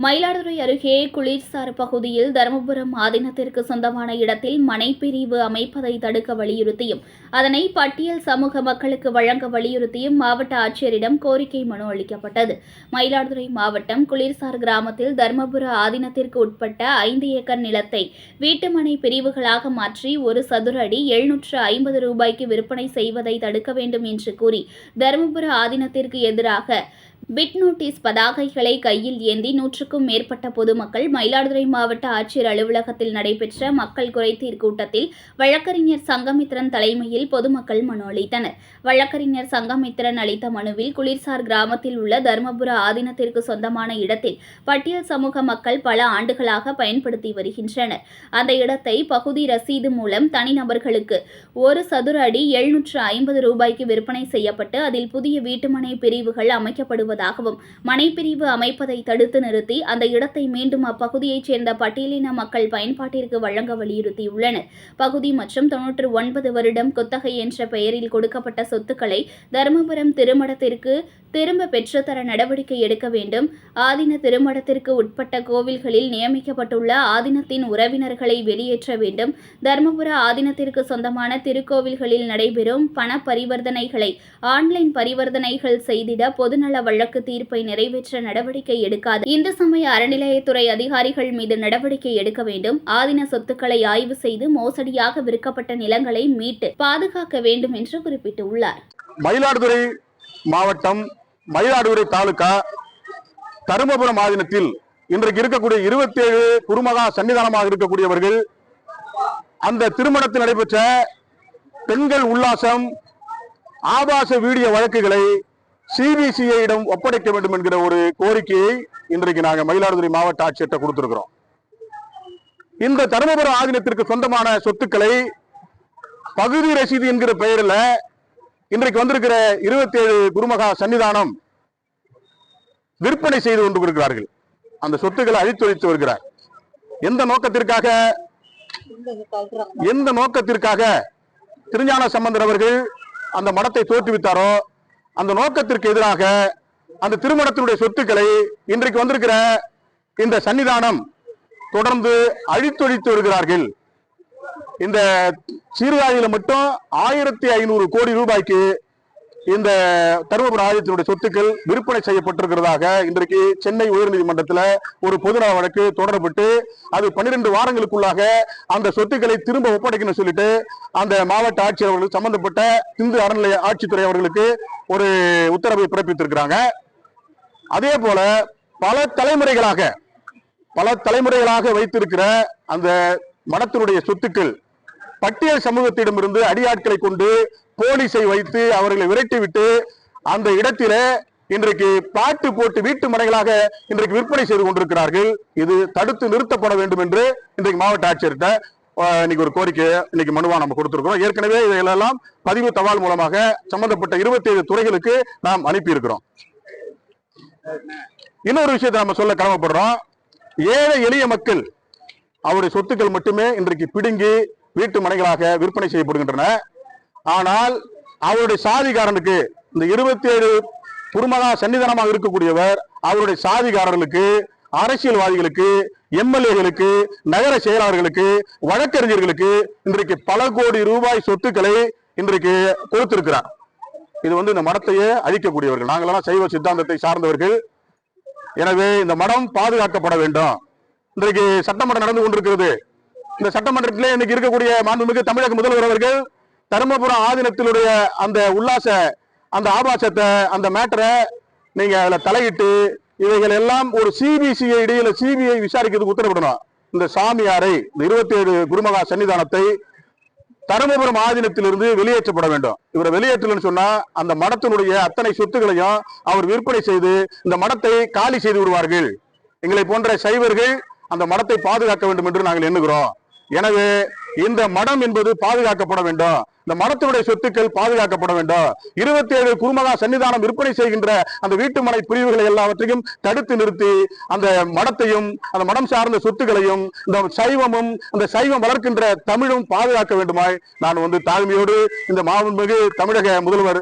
மயிலாடுதுறை அருகே குளிர்சார் பகுதியில் தருமபுரம் ஆதீனத்திற்கு சொந்தமான இடத்தில் மனைப்பிரிவு அமைப்பதை தடுக்க வலியுறுத்தியும் அதனை பட்டியல் சமூக மக்களுக்கு வழங்க வலியுறுத்தியும் மாவட்ட ஆட்சியரிடம் கோரிக்கை மனு அளிக்கப்பட்டது. மயிலாடுதுறை மாவட்டம் குளிர்சார் கிராமத்தில் தருமபுர ஆதீனத்திற்கு உட்பட்ட ஐந்து ஏக்கர் நிலத்தை வீட்டுமனை பிரிவுகளாக மாற்றி ஒரு சதுர அடி எழுநூற்று ஐம்பது ரூபாய்க்கு விற்பனை செய்வதை தடுக்க வேண்டும் என்று கூறி தருமபுர ஆதீனத்திற்கு எதிராக பிட் நோட்டீஸ் பதாகைகளை கையில் ஏந்தி நூற்றுக்கும் மேற்பட்ட பொதுமக்கள் மயிலாடுதுறை மாவட்ட ஆட்சியர் அலுவலகத்தில் நடைபெற்ற மக்கள் குறைதீர் கூட்டத்தில் வழக்கறிஞர் சங்கமித்ரன் தலைமையில் பொதுமக்கள் மனு அளித்தனர். வழக்கறிஞர் சங்கமித்ரன் அளித்த மனுவில் குளிர்சார் கிராமத்தில் உள்ள தருமபுர ஆதீனத்திற்கு சொந்தமான இடத்தில் பட்டியல் சமூக மக்கள் பல ஆண்டுகளாக பயன்படுத்தி வருகின்றனர். அந்த இடத்தை பகுதி ரசீது மூலம் தனிநபர்களுக்கு ஒரு சதுர அடி எழுநூற்று ஐம்பது ரூபாய்க்கு விற்பனை செய்யப்பட்டு அதில் புதிய வீட்டுமனை பிரிவுகள் வருவதாகவும் மனைப்பிரிவு அமைப்பதை தடுத்து நிறுத்தி அந்த இடத்தை மீண்டும் அப்பகுதியைச் சேர்ந்த பட்டியலின மக்கள் பயன்பாட்டிற்கு வழங்க வலியுறுத்தியுள்ளனர். பகுதி மற்றும் தொன்னூற்று ஒன்பது வருடம் குத்தகை என்ற பெயரில் கொடுக்கப்பட்ட சொத்துக்களை தருமபுரம் திருமடத்திற்கு திரும்ப பெற்றுத்தர நடவடிக்கை எடுக்க வேண்டும். ஆதின திருமடத்திற்கு உட்பட்ட கோவில்களில் நியமிக்கப்பட்டுள்ள ஆதினத்தின் உறவினர்களை வெளியேற்ற வேண்டும். தருமபுர ஆதினத்திற்கு சொந்தமான திருக்கோவில்களில் நடைபெறும் பண பரிவர்த்தனைகளை ஆன்லைன் பரிவர்த்தனைகள் செய்திட பொதுநல வழக்கு தீர்ப்பை நிறைவேற்ற நடவடிக்கை எடுக்காது இந்து சமய அறநிலையத்துறை அதிகாரிகள் மீது நடவடிக்கை எடுக்க வேண்டும். ஆதீன சொத்துக்களை ஆய்வு செய்து மோசடியாக விற்கப்பட்ட நிலங்களை மீட்டு பாதுகாக்க வேண்டும் என்று குறிப்பிட்டுள்ளார். மயிலாடுதுறை மாவட்டம் மயிலாடுதுறை தாலுகா தருமபுரம் ஆதீனத்தில் இன்றைக்கு இருக்கக்கூடிய இருபத்தி ஏழு குருமகா சன்னிதானமாக இருக்கக்கூடியவர்கள் அந்த திருமணத்தில் நடைபெற்ற பெண்கள் உல்லாசம் ஆபாச வீடியோ வழக்குகளை சிபிசிஐயிடம் ஒப்படைக்க வேண்டும் என்கிற ஒரு கோரிக்கையை இன்றைக்கு நாங்கள் மயிலாடுதுறை மாவட்ட ஆட்சியர்கிட்ட கொடுத்திருக்கிறோம். இந்த தருமபுரம் ஆதீனத்திற்கு சொந்தமான சொத்துக்களை பகுதி ரசீது என்கிற பெயரில் இன்றைக்கு வந்திருக்கிற இருபத்தி ஏழு குருமகா சன்னிதானம் விற்பனை செய்து கொண்டு இருக்கிறார்கள். அந்த சொத்துக்களை அழித்தொழித்து வருகிறார். எந்த நோக்கத்திற்காக? எந்த நோக்கத்திற்காக? திருஞான சம்பந்தர் அவர்கள் அந்த மடத்தை தோற்றுவித்தாரோ அந்த நோக்கத்திற்கு எதிராக அந்த திருமணத்தினுடைய சொத்துக்களை இன்றைக்கு வந்திருக்கிற இந்த சன்னிதானம் தொடர்ந்து அழித்தொழித்து வருகிறார்கள். இந்த சீர்காழியில மட்டும் ஆயிரத்தி ஐநூறு கோடி ரூபாய்க்கு இந்த தருமபுரம் ஆலயத்தினுடைய சொத்துக்கள் விற்பனை செய்யப்பட்டிருக்கிறதாக இன்றைக்கு சென்னை உயர்நீதிமன்றத்தில் ஒரு பொதுநல வழக்கு தொடரப்பட்டு அது பன்னிரண்டு வாரங்களுக்குள்ளாக அந்த சொத்துக்களை திரும்ப ஒப்படைக்கணும் சொல்லிட்டு அந்த மாவட்ட ஆட்சியர் அவர்கள் சம்பந்தப்பட்ட இந்து அறநிலைய ஆட்சித்துறை அவர்களுக்கு ஒரு உத்தரவை பிறப்பித்திருக்கிறாங்க. அதே போல பல தலைமுறைகளாக பல தலைமுறைகளாக வைத்திருக்கிற அந்த மடத்தினுடைய சொத்துக்கள் பட்டியல் சமூகத்திடமிருந்து அடியாட்களை கொண்டு போலீஸை வைத்து அவர்களை விரட்டிவிட்டு அந்த இடத்திலே இன்றைக்கு பாட்டு போட்டு வீட்டு மனைகளாக இன்றைக்கு விற்பனை செய்து கொண்டிருக்கிறார்கள். இது தடுத்து நிறுத்தப்பட வேண்டும் என்று இன்றைக்கு மாவட்ட ஆட்சியர்கிட்ட இன்னைக்கு ஒரு கோரிக்கை இன்னைக்கு மனுவா நம்ம கொடுத்திருக்கிறோம். ஏற்கனவே இதையெல்லாம் பதிவு தவால் மூலமாக சம்பந்தப்பட்ட இருபத்தி ஏழு துறைகளுக்கு நாம் அனுப்பியிருக்கிறோம். இன்னொரு விஷயத்தை நம்ம சொல்ல கடமைப்படுறோம். ஏழை எளிய மக்கள் அவருடைய சொத்துக்கள் மட்டுமே இன்றைக்கு பிடுங்கி வீட்டு மனைகளாக விற்பனை செய்யப்படுகின்றன. ஆனால் அவருடைய சாதிகாரனுக்கு இந்த இருபத்தி ஏழு குருமகா சன்னிதானமாக இருக்கக்கூடியவர் அவருடைய சாதிகாரர்களுக்கு அரசியல்வாதிகளுக்கு எம்எல்ஏகளுக்கு நகர செயலாளர்களுக்கு வழக்கறிஞர்களுக்கு இன்றைக்கு பல கோடி ரூபாய் சொத்துக்களை இன்றைக்கு கொடுத்திருக்கிறார். இது வந்து இந்த மடத்தையே அழிக்கக்கூடியவர்கள். நாங்களெல்லாம் சைவ சித்தாந்தத்தை சார்ந்தவர்கள். எனவே இந்த மடம் பாதுகாக்கப்பட வேண்டும். இன்றைக்கு சட்டமன்றம் நடந்து கொண்டிருக்கிறது. இந்த சட்டமன்றத்திலே இன்னைக்கு இருக்கக்கூடிய மாண்புமிகு தமிழக முதல்வர் அவர்கள் தருமபுரம் ஆதீனத்தினுடைய அந்த உல்லாச அந்த ஆபாசத்தை அந்த மேட்டரை நீங்க அதுல தலையிட்டு இவைகள் எல்லாம் ஒரு சிபிசிஐடி இடையில சிபிஐ விசாரிக்கிறதுக்கு உத்தரவிடணும். இந்த சாமியாரை இந்த இருபத்தி ஏழு குருமகா சன்னிதானத்தை தருமபுரம் ஆதீனத்திலிருந்து வெளியேற்றப்பட வேண்டும். இவரை வெளியேற்றலன்னு சொன்னா அந்த மடத்தினுடைய அத்தனை சொத்துக்களையும் அவர் விற்பனை செய்து இந்த மடத்தை காலி செய்து விடுவார்கள். எங்களை போன்ற சைவர்கள் அந்த மடத்தை பாதுகாக்க வேண்டும் என்று நாங்கள் எண்ணுகிறோம். எனவே இந்த மடம் என்பது பாதுகாக்கப்பட வேண்டும். இந்த மடத்தினுடைய சொத்துக்கள் பாதுகாக்கப்பட வேண்டும். இருபத்தி ஏழு குருமகா சன்னிதானம் விற்பனை செய்கின்ற அந்த வீட்டுமனை பிரிவுகளை எல்லாவற்றையும் தடுத்து நிறுத்தி அந்த மடத்தையும் அந்த மடம் சார்ந்த சொத்துக்களையும் இந்த சைவமும் அந்த சைவம் வளர்க்கின்ற தமிழும் பாதுகாக்க வேண்டுமாய் நான் வந்து தாழ்மையோடு இந்த மாண்புமிகு தமிழக முதல்வர்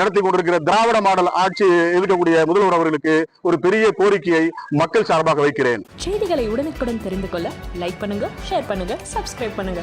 நடத்தி கொண்டிருக்கிற திராவிட மாடல் ஆட்சி இருக்கக்கூடிய முதல்வர் அவர்களுக்கு ஒரு பெரிய கோரிக்கையை மக்கள் சார்பாக வைக்கிறேன். செய்திகளை உடனுக்குடன் தெரிந்து கொள்ள லைக் பண்ணுங்க ஷேர் பண்ணுங்க சப்ஸ்கிரைப் பண்ணுங்க.